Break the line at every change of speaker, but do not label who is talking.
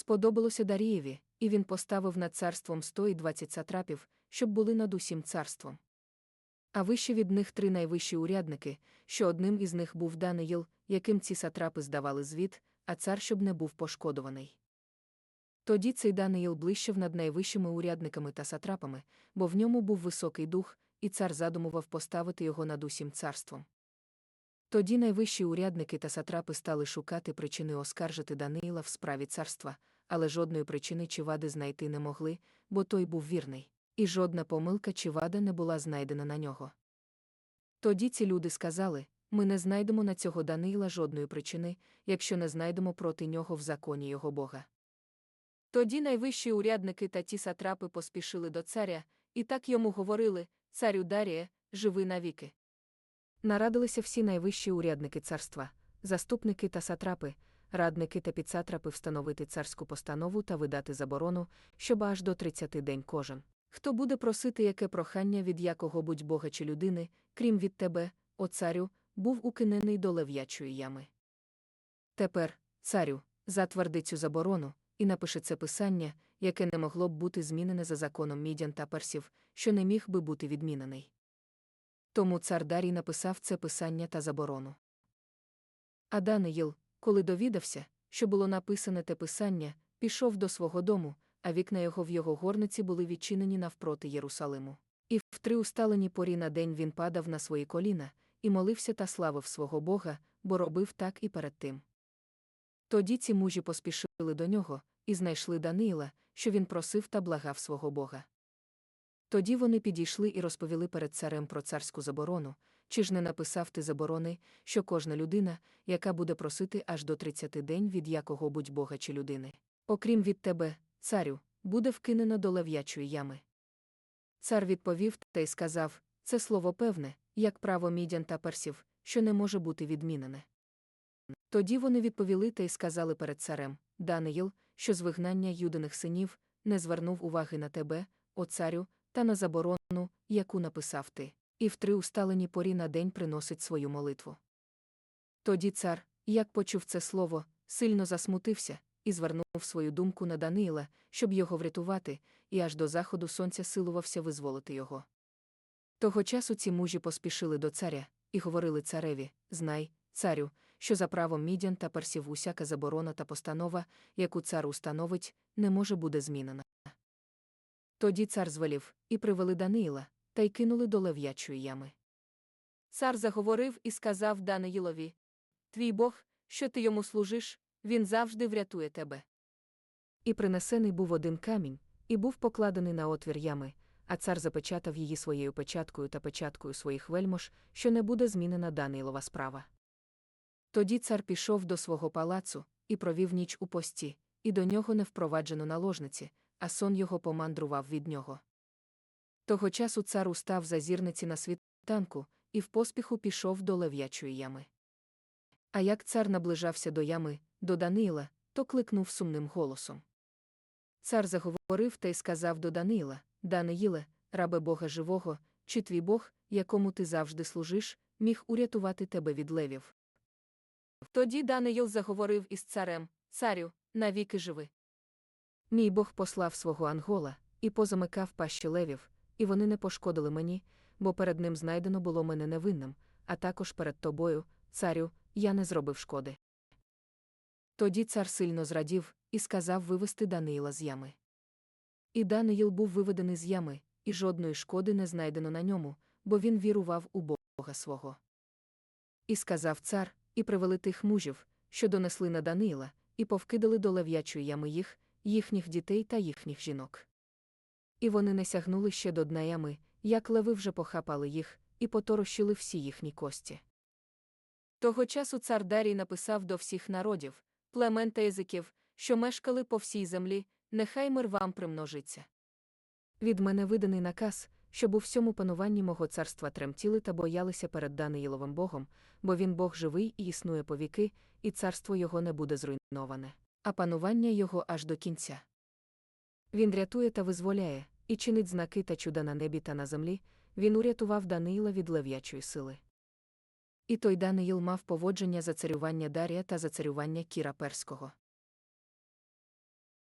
сподобалося Дарієві, і він поставив над царством 120 сатрапів, щоб були над усім царством. А вище від них три найвищі урядники, що одним із них був Даниїл, яким ці сатрапи здавали звіт, а цар щоб не був пошкодований. Тоді цей Даниїл блищав над найвищими урядниками та сатрапами, бо в ньому був високий дух, і цар задумував поставити його над усім царством. Тоді найвищі урядники та сатрапи стали шукати причини оскаржити Даниїла в справі царства, але жодної причини чи вади знайти не могли, бо той був вірний, і жодна помилка чи вада не була знайдена на нього. Тоді ці люди сказали ми не знайдемо на цього Даниїла жодної причини, якщо не знайдемо проти нього в законі його Бога. Тоді найвищі урядники та ті сатрапи поспішили до царя, і так йому говорили Царю Даріє, живи навіки. Нарадилися всі найвищі урядники царства, заступники та сатрапи, радники та підсатрапи встановити царську постанову та видати заборону, щоб аж до 30 день кожен. Хто буде просити яке прохання від якого будь бога чи людини, крім від тебе, о царю, був укинений до лев'ячої ями. Тепер, царю, затверди цю заборону, і напиши це писання, яке не могло б бути змінене за законом мідян та персів, що не міг би бути відмінений. Тому цар Дарій написав це писання та заборону. А Даниїл, коли довідався, що було написане те писання, пішов до свого дому, а вікна його в його горниці були відчинені навпроти Єрусалиму. І в три усталені порі на день він падав на свої коліна, і молився та славив свого Бога, бо робив так і перед тим. Тоді ці мужі поспішили до нього, і знайшли Даниїла, що він просив та благав свого Бога. Тоді вони підійшли і розповіли перед царем про царську заборону, чи ж не написав ти заборони, що кожна людина, яка буде просити аж до 30 день від якого будь Бога чи людини, окрім від тебе, царю, буде вкинено до лев'ячої ями. Цар відповів та й сказав це слово певне, як право мідян та персів, що не може бути відмінене. Тоді вони відповіли та й сказали перед царем Даниїл, що з вигнання юдиних синів не звернув уваги на тебе, о царю, та на заборону, яку написав ти, і в три усталені порі на день приносить свою молитву. Тоді цар, як почув це слово, сильно засмутився і звернув свою думку на Даниїла, щоб його врятувати, і аж до заходу сонця силувався визволити його. Того часу ці мужі поспішили до царя і говорили цареві Знай, царю, що за правом мідян та персів усяка заборона та постанова, яку цар установить, не може буде змінена. Тоді цар звелів і привели Даниїла, та й кинули до лев'ячої ями. Цар заговорив і сказав Даниїлові Твій Бог, що ти йому служиш, він завжди врятує тебе. І принесений був один камінь, і був покладений на отвір ями, а цар запечатав її своєю печаткою та печаткою своїх вельмож, що не буде змінена Даниїлова справа. Тоді цар пішов до свого палацу і провів ніч у пості, і до нього не впроваджено наложниці, а сон його помандрував від нього. Того часу цар устав за зірниці на світанку і в поспіху пішов до лев'ячої ями. А як цар наближався до ями, до Даниїла, то кликнув сумним голосом. Цар заговорив та й сказав до Даниїла Даниїле, рабе Бога живого, чи твій Бог, якому ти завжди служиш, міг урятувати тебе від левів. Тоді Даниїл заговорив із царем Царю, навіки живи. Мій Бог послав свого ангола і позамикав пащі левів, і вони не пошкодили мені, бо перед ним знайдено було мене невинним, а також перед тобою, царю, я не зробив шкоди. Тоді цар сильно зрадів і сказав вивести Даниїла з ями. І Даниїл був виведений з ями, і жодної шкоди не знайдено на ньому, бо він вірував у Бога свого. І сказав цар, і привели тих мужів, що донесли на Даниїла, і повкидали до лев'ячої ями їх, їхніх дітей та їхніх жінок. І вони не сягнули ще до дна ями, як леви вже похапали їх, і поторощили всі їхні кості. Того часу цар Дарій написав до всіх народів, племен та язиків, що мешкали по всій землі, нехай мир вам примножиться. Від мене виданий наказ, щоб у всьому пануванні мого царства тремтіли та боялися перед Даниїловим Богом, бо він Бог живий і існує повіки, і царство його не буде зруйноване, а панування його аж до кінця. Він рятує та визволяє, і чинить знаки та чуда на небі та на землі, він урятував Даниїла від лев'ячої сили. І той Даниїл мав поводження за царювання Дарія та за царювання Кіра Перського.